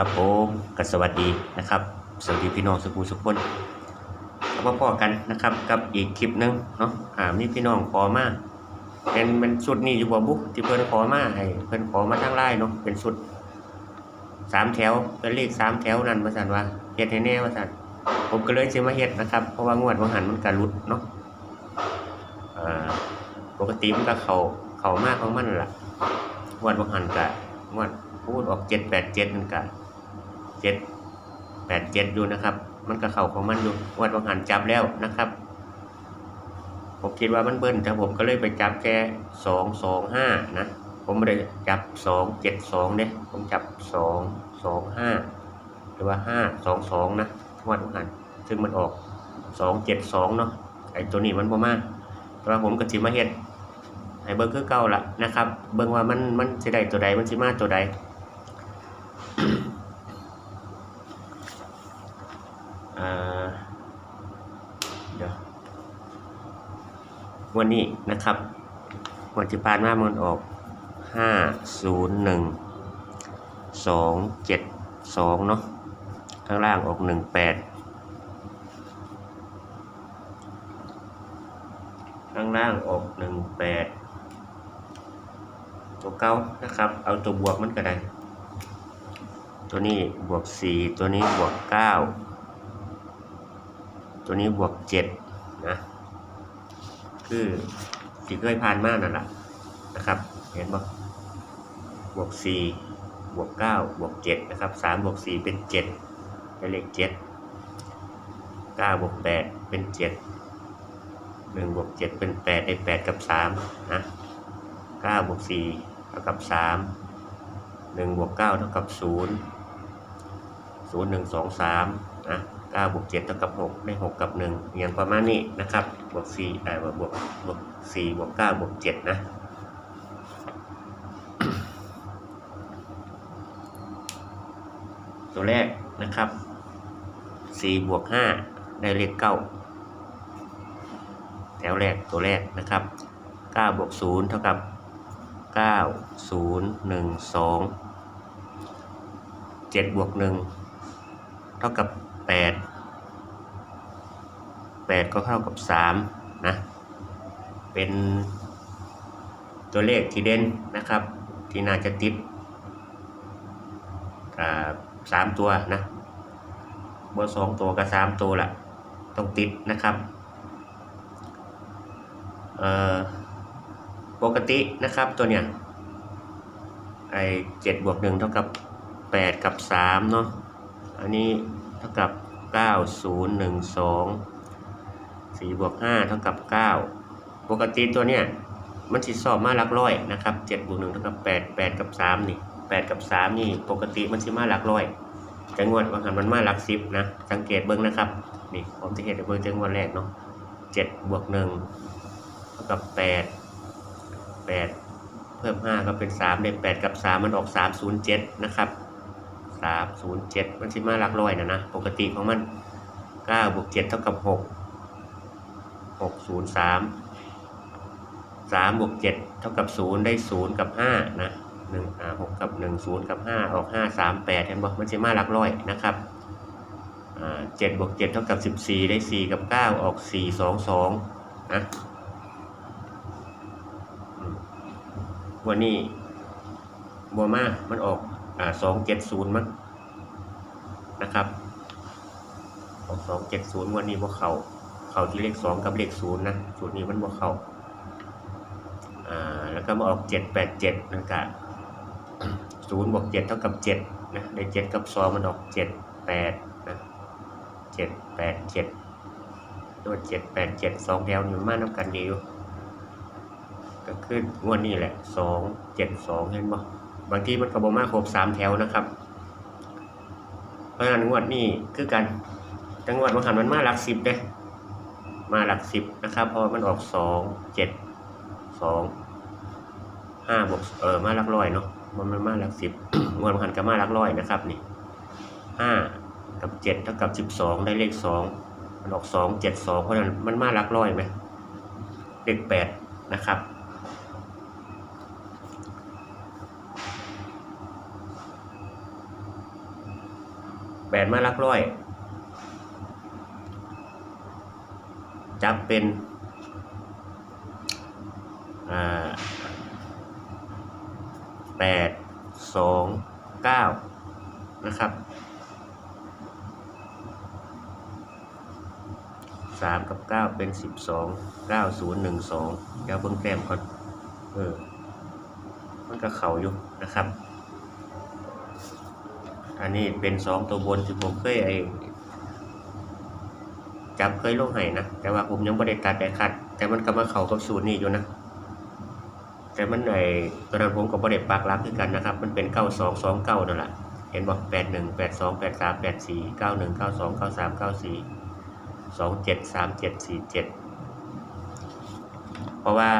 ครับผมกับสวัสดีนะครับ สวัสดีพี่น้องสุขุมสุขคนแล้วก็พ่อกันนะครับ กับอีกคลิปหนึงเนาะอ่ามีพี่น้องขอมาเป็นเป็นชุดนี้อยู่บ่บุที่เพิ่นขอมาให้เพิ่นขอมาทางไลน์เนาะเป็นชุดสามแถวเป็นเลขสามแถวนั่นว่าซั่นว่าเฮ็ดแน่ว่าซั่นผมก็เลยสิมาเฮ็ดนะครับ เพราะว่างวดว่าหันมันก็หลุดเนาะอ่าปกติมันก็เข้าเข้ามากของมันนั่นล่ะงวดว่าหันก็งวดพูดออก787นั่นก็ 7 87อยู่นะครับ มันก็เข้าของมันอยู่งวดว่าหันจับแล้วนะครับ ผมคิดว่ามันเบิ้ลแต่ผมก็เลยไปจับแค่สองสองห้านะ ผมไม่ได้จับสองเจ็ดสองเนี่ยผมจับสองสองห้าหรือว่าห้าสองสองนะงวดหันซึ่งมันออกสองเจ็ดสองเนาะไอ้ตัวนี้มันประมาณแต่ว่าผมก็สิมาเฮ็ดให้เบิ้งคือเก่าละนะครับ เบิ้งว่ามันมันสิได้ตัวใดมันสิมาตัวใด อ่าเดี๋ยว วันนี้นะครับวันที่ผ่านมามันออกห้าศูนย์หนึ่งสองเจ็ดสองเนาะข้างล่างออกหนึ่งแปดข้างล่างออกหนึ่งแปดตัวเก้านะครับ เอาตัวบวกมันก็ได้ ตัวนี้บวกสี่ตัวนี้บวกเก้าตัวนี้บวกเจ็ด คือที่เคยผ่านมากนั่นแหละนะครับ เห็นบ่บวกสี่บวกเก้าบวกเจ็ดนะครับสามบวกสี่เป็นเจ็ดได้เลขเจ็ดเก้าบวกแปดเป็นเจ็ดหนึ่งบวกเจ็ดเป็นแปดได้แปดกับสามนะเก้าบวกสี่เท่ากับสามหนึ่งบวกเก้าเท่ากับศูนย์ศูนย์หนึ่งสองสามนะ เก้าบวกเจ็ดเท่ากับหกได้หกกับหนึ่งอย่างประมาณนี้นะครับบวกสี่เอ่อบวกบวกบวกสี่บวกเก้าบวกเจ็ดนะตัวแรกนะครับสี่บวกห้าได้เลขเก้าแถวแรกตัวแรกนะครับเก้าบวกศูนย์เท่ากับเก้าศูนย์หนึ่งสองเจ็ดบวกหนึ่งเท่ากับแปดแปดก็เท่ากับสามนะ เป็นตัวเลขที่เด่นนะครับ ที่น่าจะติดสามตัวนะเบอร์สองตัวกับสามตัวละต้องติดนะครับปกตินะครับตัวเนี้ยไอเจ็ดบวกหนึ่งเท่ากับแปดกับสามเนาะอันนี้เท่ากับเก้าศูนย์หนึ่งสอง สี่บวกห้าเท่ากับเก้าปกติตัวเนี้ยมันสิสอบมาหลักร้อยนะครับเจ็ดบวกหนึ่งเท่ากับแปดแปดกับสามนี่แปดกับสามนี่ปกติมันสิมาหลักร้อยจังหวัดบางหันมันมาหลักสิบนะสังเกตเบิ้งนะครับนี่ผมจะเห็นเบิ้งจังหวัดแรกเนาะเจ็ดบวกหนึ่งเท่ากับแปดแปดเพิ่มห้าก็เป็นสามได้แปดกับสามมันออกสามศูนย์เจ็ดนะครับสามศูนย์เจ็ดมันสิมาหลักร้อยนะนะปกติของมันเก้าบวกเจ็ดเท่ากับหก หกศูนย์สามสามบวกเจ็ดเท่ากับศูนย์ได้ศูนย์กับห้านะหนึ่งหกกับหนึ่งศูนย์กับห้าออกห้าสามแปดเห็นบอกมันจะมาหลักร้อยนะครับเจ็ดบวกเจ็ดเท่ากับสิบสี่ได้สี่กับเก้าออกสี่สองสองนะวันนี้บัวมามันออกสองเจ็ดศูนย์มั้งนะครับออกสองเจ็ดศูนย์วันนี้บัวเขา เขาที่เลขสองกับเลขศูนย์นะสูตรนี้มันบัวเขาอ่าแล้วก็มาออกเจ็ดแปดเจ็ดนะครับศูนย์บวกเจ็ดเท่ากับเจ็ดนะได้เจ็ดกับสองมันออกเจ็ดแปดนะเจ็ดแปดเจ็ดตัวเจ็ดแปดเจ็ดสองแถวอยู่มากน้ำกันดีอยู่ก็ขึ้นงวดนี้แหละสองเจ็ดสองเห็นบ่บางทีมันก็บอกมาครบสามแถวนะครับ เพราะฉะนั้นงวดนี้คือกันจังหวัดบางขันมันมาหลักสิบเด้ มาหลักสิบนะครับ เพราะมันออกสองเจ็ดสองห้าบวกเออมาหลักร้อยเนาะมันมันมาหลักสิบงวดหันกับมาหลักร้อยนะครับนี่ห้ากับเจ็ดเท่ากับสิบสองได้เลขสองมันออกสองเจ็ดสองเพราะฉะนั้นมันมาหลักร้อยไหมเลขแปดนะครับแปดมาหลักร้อย จับเป็นแปดสองเก้านะครับสามกับเก้าเป็นสิบสองเก้าศูนย์หนึ่งสองเดี๋ยวเบิ่งแต้มก่อนเออมันก็เข่าอยู่นะครับ อันนี้เป็นสองตัวบนที่ผมเคยไอ จับเคยลงให้นะ แต่ว่าผมยังไม่ได้ตัดแต่คัด แต่มันก็มาเข่ากับสูตรนี้อยู่นะ แต่มันไอตอนนั้นผมก็บ่ได้ปักหลักคือกันนะครับ มันเป็นเก้าสองสองเก้านั่นแหละเห็นบอกแปดหนึ่งแปดสองแปดสามแปดสี่เก้าหนึ่งเก้าสองเก้าสามเก้าสี่สองเจ็ดสามเจ็ดสี่เจ็ดเพราะว่า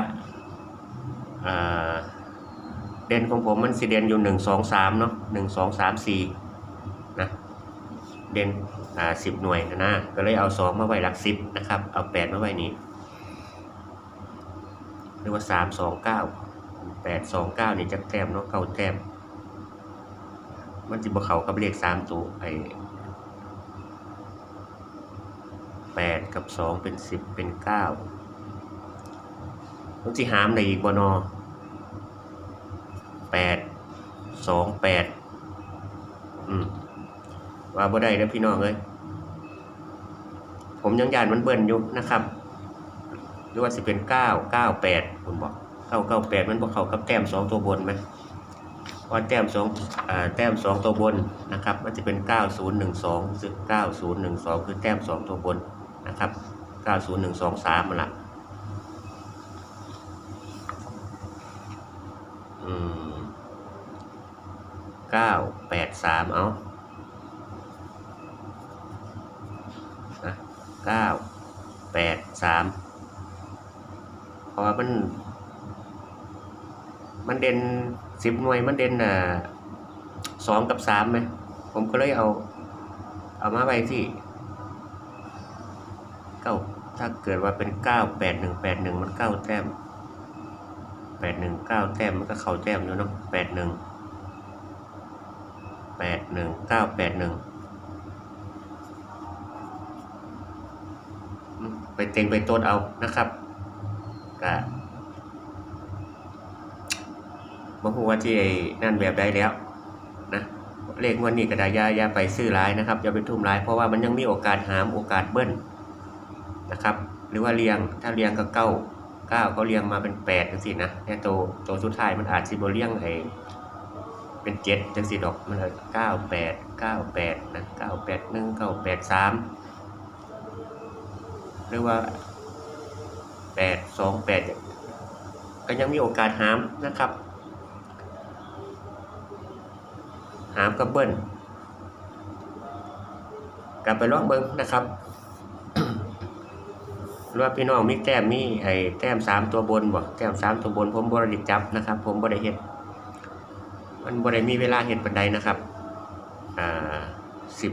เด่นของผมมันสิเด่นอยู่หนึ่งสองสามเนาะหนึ่งสองสามสี่นะเด่น อ่าสิบหน่วยนะนะ ก็เลยเอาสองมาไว้หลักสิบนะครับ เอาแปดมาไว้นี้หรือว่าสามสองเก้าแปดสองเก้านี่จะแต้มเนาะเก้าแต้ม มันจะบวเขากับเลขสามตัวไอแปดกับสองเป็นสิบเป็นเก้ามันจะหามในอีกบนอแปดสองแปดอืมว่าบ่ได้แล้วพี่น้องเอ้ย ผมยังยานมันเบิ่นอยู่นะครับหรือว่าสิเป็นเก้าเก้าแปดคุณบอกเก้าเก้าแปดมันบอกเขากับแต้มสองตัวบนไหมว่าแต้มสองแต้มสองตัวบนนะครับ มันจะเป็นเก้าศูนย์หนึ่งสองซึ่งเก้าศูนย์หนึ่งสองคือแต้มสองตัวบนนะครับเก้าศูนย์หนึ่งสองสามมันละอืมเก้าแปดสามเอานะ เก้าแปดสามเพราะว่ามัน มันเด่นสิบหน่วยมันเด่นอ่าสองกับสามไหมผมก็เลยเอา เอามาไว้ที่เก้าถ้าเกิดว่าเป็นเก้าแปดหนึ่งแปดหนึ่งมันเก้าแต้มแปดหนึ่งเก้าแต้มมันก็เข่าแต้มอยู่เนาะแปดหนึ่งแปดหนึ่งเก้าแปดหนึ่ง ไปเต็งไปต้นเอานะครับกะบ่ฮู้ว่าที่ไอ้นั่นแบบใดแล้วนะเลขงวันนี้ก็ได้อยายาไปซื้อร้ายนะครับอย่าไปทุ่มร้ายเพราะว่ามันยังมีโอกาสหามโอกาสเบิ้ลนะครับ หรือว่าเรียงถ้าเรียงก็เก้าเก้าเขาเรียงมาเป็นแปดจังสินะแต่ตัวตัวสุดท้ายมันอาจสิบเรียงไอ้เป็นเจ็ดจังสี่ดอกมันเลยเก้าแปดเก้าแปดนะเก้าแปดหนึ่งเก้าแปดสาม หรือว่าแปดสองแปดก็ยังมีโอกาสหามนะครับหามกับเบิ้ลกลับไปลองเบิ้งนะครับหรือว่าพี่น้องมีแต้มมีไอ้แต้มสามตัวบนบ่แต้มสามตัวบนผมบริจับนะครับ ผมบริเฮ็ดมันบริมีเวลาเห็นปันใดนะครับอ่าสิบ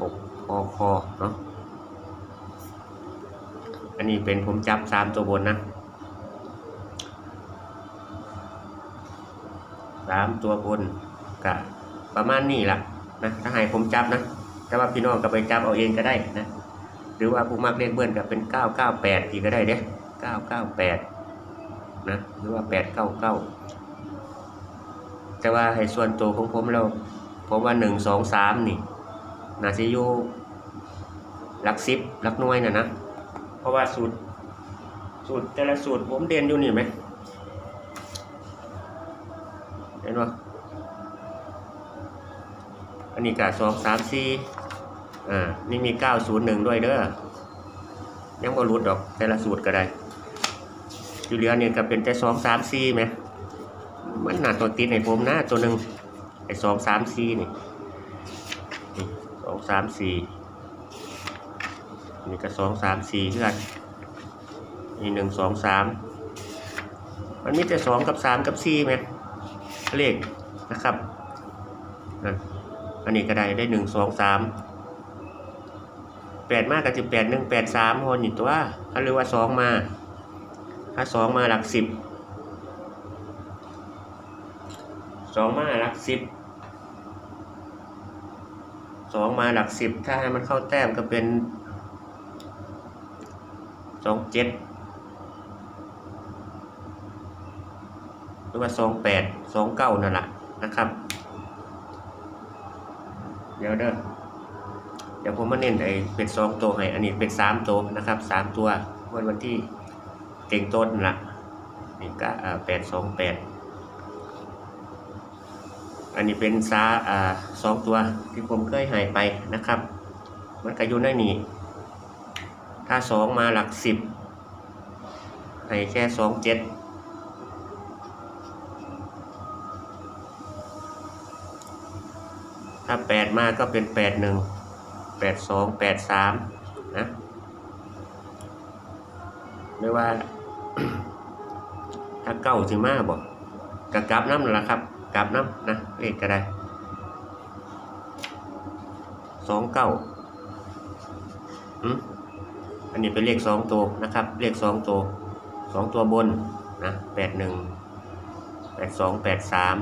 หกพอคอเนาะ อันนี้เป็นผมจับสามตัวบนนะสามตัวบนกะประมาณนี้ละนะถ้าให้ผมจับนะ แต่ว่าพี่น้องก็ไปจับเอาเองก็ได้นะ หรือว่าผู้มักเลขเบิ้ลก็เป็นเก้าเก้าแปดอีกก็ได้เด้เก้าเก้าแปดนะหรือว่าแปดเก้าเก้าแต่ว่าให้ส่วนตัวของผมแล้วผมว่าหนึ่งสองสามนี่นาซิอยูหลักสิบหลักน่วยน่ะนะ เพราะว่าสูตร สูตรแต่ละสูตรผมเด่นอยู่นี่ไหมเห็นปะอันนี้กะสองสามสี่อ่า นี่มีเก้าศูนย์หนึ่งด้วยเด้อ ยังบ่รุดดอกแต่ละสูตรก็ได้ อยู่เหลือเนี่ยก็เป็นแต่สองสามสี่ไหม มันหนาตัวติดในผมนะตัวหนึ่งไอ้สองสามสี่นี่นี่สองสามสี่ นี่ก็สองสามสี่เพื่อนนี่หนึ่งสองสามมันมีแต่สองกับสามกับสี่ไหมเลขนะครับอันนี้ก็ได้ได้หนึ่งสองสามแปดมากกับสิบแปดหนึ่งแปดสามคนอยู่ตัวถ้าหรือว่าสองมา ถ้าสองมาหลักสิบสองมาหลักสิบสองมาหลักสิบถ้าให้มันเข้าแต้มก็เป็น สองเจ็ดหรือว่าสองแปดสองเก้านั่นแหละนะครับ เดี๋ยวเด้อเดี๋ยวผมมาเน้นไอ้เป็นสองตัวให้ อันนี้เป็นสามตัวนะครับสามตัววันวันที่เก่งต้นนั่นละนี่ก็แปดสองแปดอันนี้เป็นซาอ่าสองตัวที่ผมเคยหายไปนะครับ มันก็อยู่ในนี้ ถ้าสองมาหลักสิบให้แค่สองเจ็ดถ้าแปดมาก็เป็นแปดหนึ่งแปดสองแปดสามนะไม่ว่า ถ้าเก้าสิมาบอกกะกลับน้ำนั่นละครับกลับน้ำนะเลขก็ได้สองเก้าอืม อันนี้เป็นเลขสองตัวนะครับ เลขสองตัวสองตัวบนนะแปดหนึ่งแปดสองแปดสาม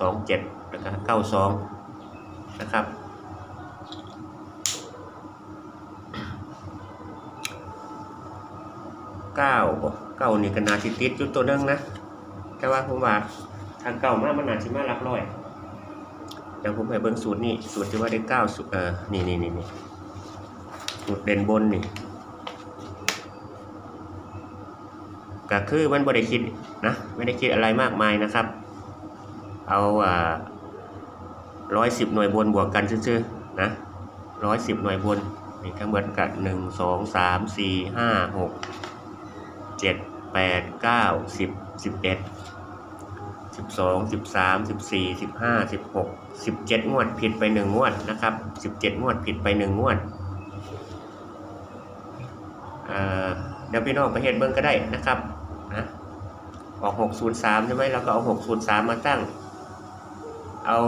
สองเจ็ดแล้วก็เก้าสองนะครับ เก้าเก้านี่ก็นาสิติดอยู่ตัวนึงนะ แต่ว่าผมว่าทางเก่ามากมันนาสิมาหลักร้อยเดี๋ยวผมให้เบิ่งสูตรนี่สูตรที่ว่าได้เก้าสูตรเออนี่นี่นี่นี่สูตรเด่นบนนี่ ก็คือมันบ่ได้คิดนะไม่ได้คิดอะไรมากมายนะครับ เอาอ่าร้อยสิบหน่วยบนบวกกันซื่อๆนะร้อยสิบหน่วยบนนี่ทั้งหมดกับหนึ่งสองสามสี่ห้าหกเจ็ดแปดเก้าสิบสิบเอ็ดสิบสองสิบสามสิบสี่สิบห้าสิบหกสิบเจ็ดงวดผิดไปหนึ่งงวดนะครับสิบเจ็ดงวดผิดไปหนึ่งงวดเดี๋ยวพี่น้องไปเห็นเบิ้งก็ได้นะครับ ออกหกศูนย์สามใช่ไหมแล้วก็เอาหกศูนย์สามมาตั้ง เอา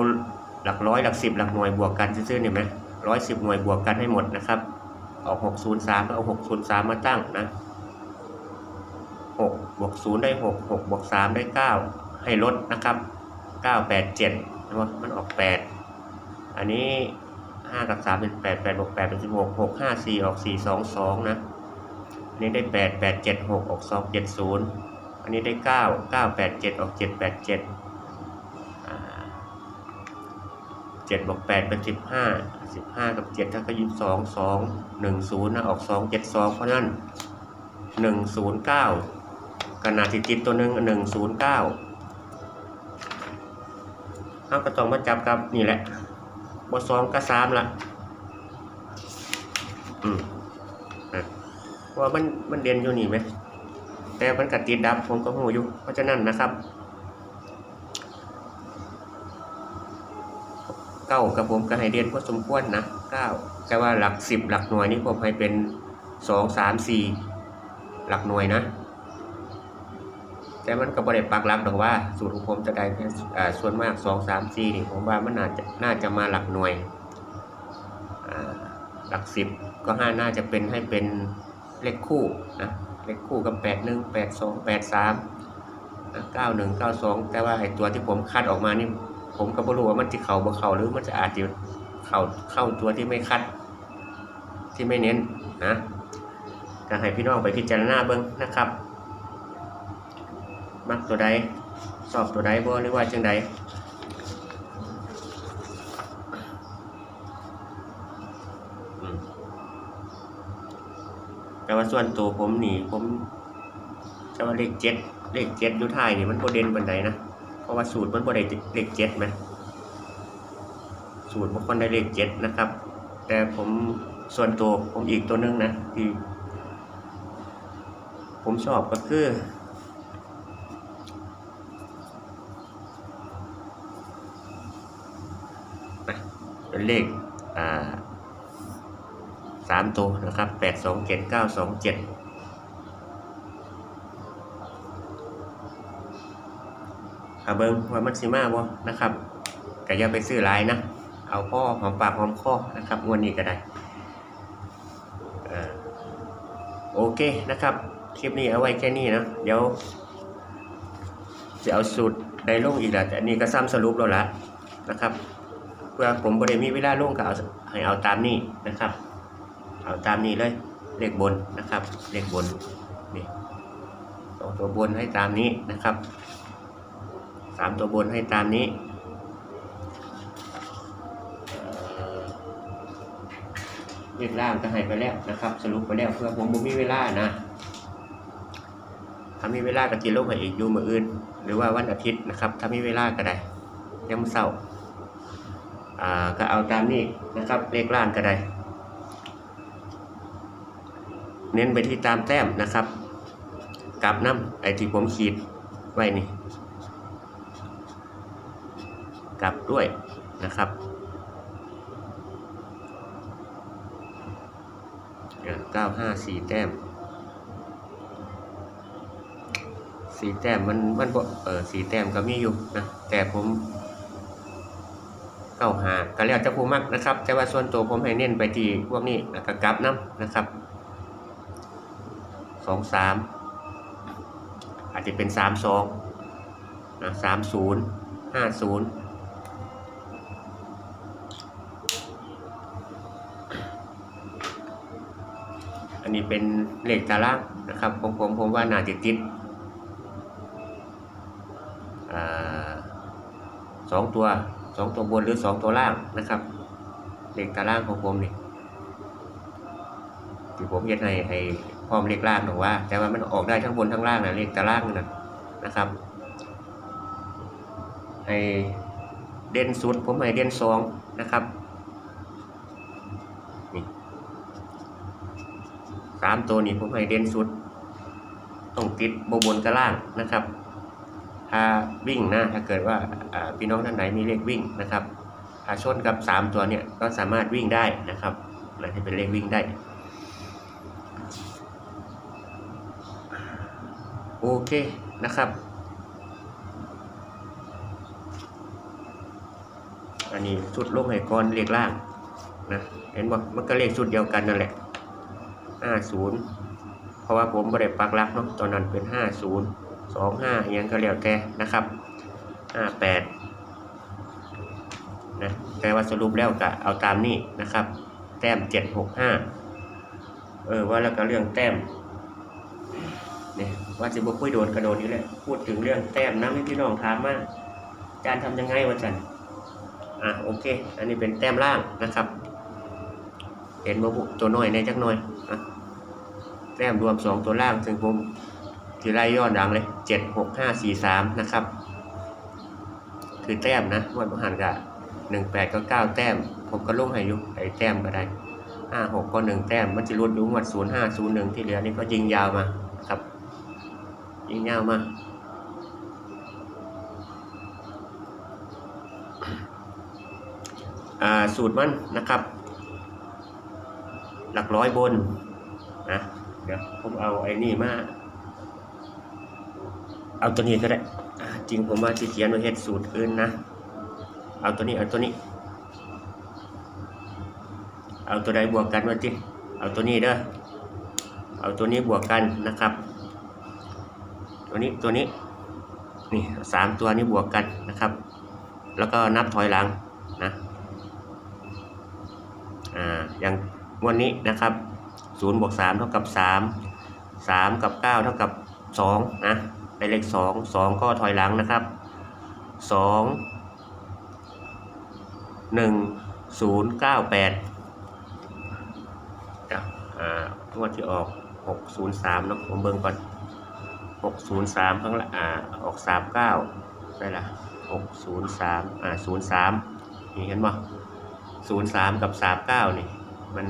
หลักร้อยหลักสิบหลักหน่วยบวกกันซื่อๆเนี่ยไหมร้อยสิบหน่วยบวกกันให้หมดนะครับ ออกหกศูนย์สามก็เอาหกศูนย์สามมาตั้งนะหกบวกศูนย์ได้หกหกบวกสามได้เก้าให้ลดนะครับเก้าแปดเจ็ดนะว่ามันออกแปดอันนี้ห้ากับสามเป็นแปดแปดบวกแปดเป็นสิบหกหกห้าสี่ออกสี่สองสองนะอันนี้ได้แปดแปดเจ็ดหกออกสองเจ็ดศูนย์ อันนี้ได้เก้าเก้าแปดเจ็ดออกเจ็ดแปดเจ็ดเจ็ดบวกแปดเป็นสิบห้าสิบห้ากับเจ็ดถ้าก็ยี่สิบสองสองหนึ่งศูนย์นะออกสองเจ็ดสองเพราะนั้นหนึ่งศูนย์เก้าขนาดที่ติดตัวหนึ่งหนึ่งศูนย์เก้าเขาก็ต้องมาจับกับนี่แหละบสองกับสามละอืมว่ามันมันเด่นอยู่นี่ไหม แต่มันกัดติดดับผมก็หูอยู่ เพราะฉะนั้นนะครับเก้ากับผมก็ให้เรียนพอสมควรนะเก้าแต่ว่าหลักสิบหลักหน่วยนี่ผมให้เป็นสองสามสี่หลักหน่วยนะ แต่มันก็บริปักหลักดอกว่า สูตรของผมจะได้แค่ส่วนมากสองสามสี่นี่ผมว่ามันน่าจะน่าจะมาหลักหน่วยหลักสิบก็ห้าน่าจะเป็นให้เป็นเลขคู่นะ เลขคู่กับแปดหนึ่งแปดสองแปดสามเก้าหนึ่งเก้าสองแต่ว่าไอ้ตัวที่ผมคัดออกมานี่ ผมก็ไม่รู้ว่ามันจะเข่าบ่เข่าหรือมันจะอาจจะเข่าเข้าตัวที่ไม่คัด ที่ไม่เน้นนะก็ให้พี่น้องไปพิจารณาเบิ้งนะครับ มักตัวใดสอบตัวใดบ่หรือว่าจังใด แต่ว่าส่วนตัวผมนี่ผมจะว่าเลขเจ็ดเลขเจ็ดอยู่ท้ายนี่มันโบเด่นบันไดนะเพราะว่าสูตรมันบ่ได้เลขเจ็ดไหมสูตรมันคนได้เลขเจ็ดนะครับ แต่ผมส่วนตัวผมอีกตัวนึงนะที่ผมชอบก็คือนะเป็นเลข ตัวนะครับแปดสองเจ็ดเก้าสองเจ็ดอาเบิ้งว่ามันสิมาบ่นะครับก็อย่าไปซื้อลายนะ เอาพ่อหอมปากหอมคอนะครับงวดนี้ก็ได้โอเคนะครับ คลิปนี้เอาไว้แค่นี้นะ เดี๋ยวจะเอาสูตรในลงอีกแล้วแต่อันนี้ก็ซ้ำสรุปแล้วละนะครับ เพื่อผมบริมีเวลาลงก็เอาให้เอาตามนี้นะครับ เอาตามนี้เลย เลขบนนะครับ เลขบนนี่สองตัวบนให้ตามนี้นะครับสามตัวบนให้ตามนี้เลขล่างก็ให้ไปแล้วนะครับ สรุปไปแล้วเพื่อผมบ่มีเวลานะถ้ามีเวลาก็จิลงให้อีกอยู่มืออื่น หรือว่าวันอาทิตย์นะครับ ถ้ามีเวลาก็ได้ยามมื้อเช้าอ่าก็เอาตามนี้นะครับ เลขล่างก็ได้ เน้นไปที่ตามแต้มนะครับกลับน้ำไอที่ผมขีดไว้นี่กลับด้วยนะครับเก้าห้าสี่แต้มสี่แต้มมันมันเออสี่แต้มก็มีอยู่นะแต่ผมเก้าหาก็แล้วจะผู้มักนะครับ แต่ว่าส่วนตัวผมให้เน้นไปที่พวกนี้แล้วก็กลับน้ำนะครับ สองสามอาจจะเป็นสามสองนะสามศูนย์ห้าศูนย์อันนี้เป็นเลขตารางนะครับผมผมผมว่าน่าจะติดอสองตัวสองตัวบนหรือสองตัวล่างนะครับ เลขตารางของผมนี่ที่ผมเฮ็ดให้ให้ พร้อมเลขล่างหรอกว่า แต่ว่ามันออกได้ทั้งบนทั้งล่างนะเลขตารางนั่นะนะครับให้เด่นสุดผมให้เด่นสองนะครับนี่สามตัวนี้ผมให้เด่นสุดต้องติดบนบนกับล่างนะครับถ้าวิ่งนะถ้าเกิดว่าพี่น้องท่านไหนมีเลขวิ่งนะครับถ้าชนกับสามตัวเนี่ยก็สามารถวิ่งได้นะครับอะไรที่เป็นเลขวิ่งได้ โอเคนะครับ อันนี้ชุดลงให้ก่อนเลขล่างนะเห็นบ่มันก็เลขชุดเดียวกันนั่นแหละห้าศูนย์เพราะว่าผมไม่ได้ปักลักเนาะตอนนั้นเป็นห้าศูนย์สองห้ายังก็แล้วแต่นะครับห้าแปดนะแต่ว่าสรุปแล้วก็เอาตามนี้นะครับ แต้มเจ็ดหกห้าเออว่าแล้วก็เรื่องแต้ม เนี่ยว่าจะบอกคุยโดนกระโดดนี่แหละพูดถึงเรื่องแต้มนะให้พี่น้องถามมาอาจารย์ทำยังไงวะจันอะโอเค อันนี้เป็นแต้มล่างนะครับ เห็นบ่บุตัวน้อยในจักหน่อยอะแต้มรวมสองตัวล่างซึ่งผมที่ไล่ย้อนดังเลยเจ็ดหกห้าสี่สามนะครับคือแต้มนะวันประหารกะหนึ่งแปดก็เก้าแต้ม ผมก็ลงให้ยุไอ้แต้มก็ได้ห้าหกก็หนึ่งแต้ม มันจะลดอยู่งวัดศูนย์ห้าศูนย์หนึ่งที่เหลือนี่ก็ยิงยาวมาครับ ยิงยาวมาอ่าสูตรมันนะครับ หลักร้อยบนนะเดี๋ยวผมเอาไอ้นี่มา เอาตัวนี้ก็ได้จริงผมว่าที่เขียนไว้เฮ็ดสูตรอื่นนะ เอาตัวนี้เอาตัวนี้ เอาตัวใดบวกกันว่าจิเอาตัวนี้เด้อเอาตัวนี้บวกกันนะครับ ตัวนี้ตัวนี้นี่สามตัวนี้บวกกันนะครับ แล้วก็นับถอยหลังนะอ่าอย่างวันนี้นะครับศูนย์บวกสามเท่ากับสามสามกับเก้าเท่ากับสองนะได้เลขสองสองก็ถอยหลังนะครับสองหนึ่งศูนย์เก้าแปดอ่างวดที่ออกหกศูนย์สามนะผมเบิ่งก่อน หกศูนย์สามข้างละอ่าออกสามเก้าได้ละหกศูนย์สามอ่าศูนย์สามนี่เห็นบ่ศูนย์สามกับสามเก้านี่ มัน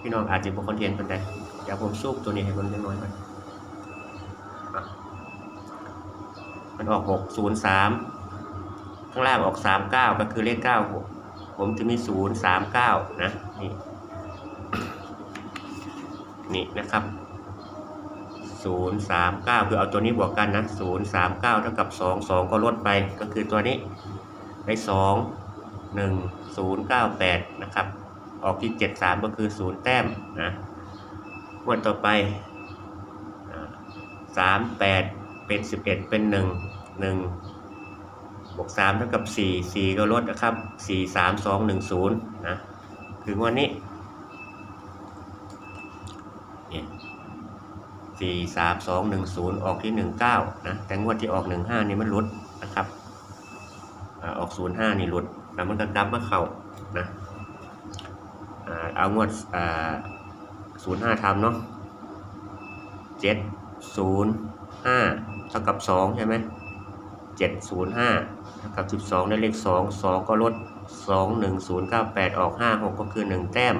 พี่น้องอาจจะบุคคลเทียนคนใดเดี๋ยวผมซูบตัวนี้ให้มันน้อยๆก่อนมันออกหกศูนย์สามข้างล่างออกสามเก้าก็คือเลขเก้าหกผมจะมีศูนย์สามเก้านะนี่นี่นะครับ 0 3 9 คือเอาตัวนี้บวกกันนะ0 3 9 เท่ากับ 2 2 ก็ลดไปก็คือตัวนี้ได้ 2 1 0 9 8 นะครับ ออกที่ 7 3 ก็คือ 0 แต้มนะงวดต่อไป 3 8 เป็น 11 เป็น 1 1บวก3เท่ากับ 4 4 ก็ลดนะครับ 4 3 2 1 0นะคืองวดนี้เนี่ย สี่สามสองหนึ่งศูนย์ออกที่หนึ่งเก้านะแต่งวดที่ออกหนึ่งห้านี่มันลดนะครับออกศูนย์ห้านี่ลดแล้วมันก็กลับมาเข้านะเอางวดศูนย์ห้าทำเนาะเจ็ดศูนย์ห้าเท่ากับสองใช่ไหมเจ็ดศูนย์ห้าเท่ากับสิบสองได้เลขสองสองก็ลดสองหนึ่งศูนย์เก้าแปดออกห้าหกก็คือหนึ่งแต้ม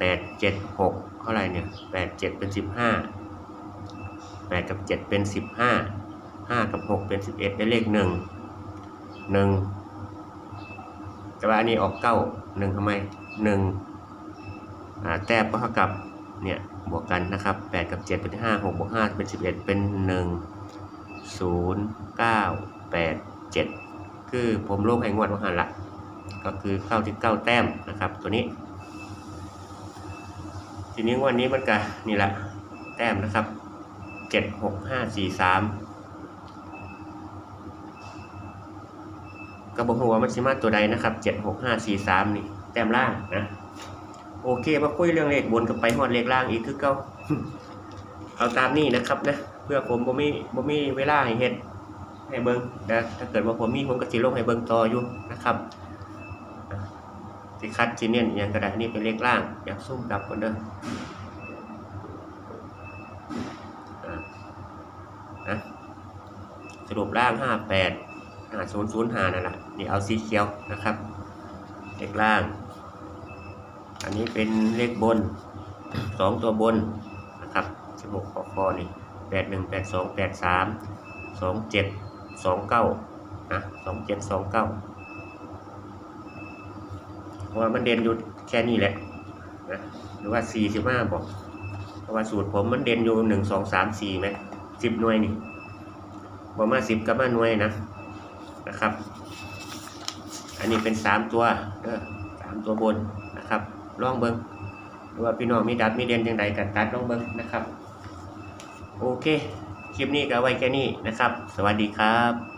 แปดเจ็ดหกเท่าไรเนี่ยแปดเจ็ดเป็นสิบห้าแปดกับเจ็ดเป็นสิบห้าห้ากับหกเป็นสิบเอ็ดได้เลขหนึ่งหนึ่งแต่ว่าอันนี้ออกเก้าหนึ่งทำไมหนึ่งอ่าแต้มก็เท่ากับเนี่ยบวกกันนะครับแปดกับเจ็ดเป็นห้าหกบวกห้าเป็นสิบเอ็ดเป็นหนึ่งศูนย์เก้าแปดเจ็ดคือผมลงให้งวดว่าหันละก็คือเข้าที่เก้าแต้มนะครับตัวนี้ ทีนี้งวันนี้มันก็นี่แหละ แต้มนะครับเจ็ดหกห้าสี่สามก็บอกว่ามันสิมาตัวใดนะครับเจ็ดหกห้าสี่สามนี่ แต้มล่างนะโอเคมาคุยเรื่องเลขบนกับไปหอดเลขล่างอีกคือเก้าเอาตามนี้นะครับนะเพื่อผมบ่มีบ่มีเวลาให้เฮ็ดให้เบิ่งนะถ้าเกิดว่าผมมีผมก็สิลงให้เบิ่งต่ออยู่นะครับ สิคัดจีเนียนอย่างกระดาษนี้เป็นเลขล่างอยากสู้กับคนเด้อนะสรุปล่างห้าแปดหา0 5นั่นแหละนี่เอาสีเขียวนะครับ เลขล่าง อันนี้เป็นเลขบนสองตัวบนนะครับ 16ขอคอนี่แปดหนึ่งแปดสองแปดสามสองเจ็ดสองเก้านะสองเจ็ดสองเก้า หัวมันเด่นอยู่แค่นี้แหละนะหรือว่าสี่สิบห้าบอกเพราะว่าสูตรผมมันเด่นอยู่หนึ่งสองสามสี่ไหมสิบหน่วยนี่ประมาณสิบกับมาหน่วยนะนะครับ อันนี้เป็นสามตัวสามตัวบนนะครับล่องเบิงหรือว่าพี่น้องมีดับมีเด่นยังไงกันตัดล่องเบิ้งนะครับ โอเค คลิปนี้ก็ไว้แค่นี้นะครับ สวัสดีครับ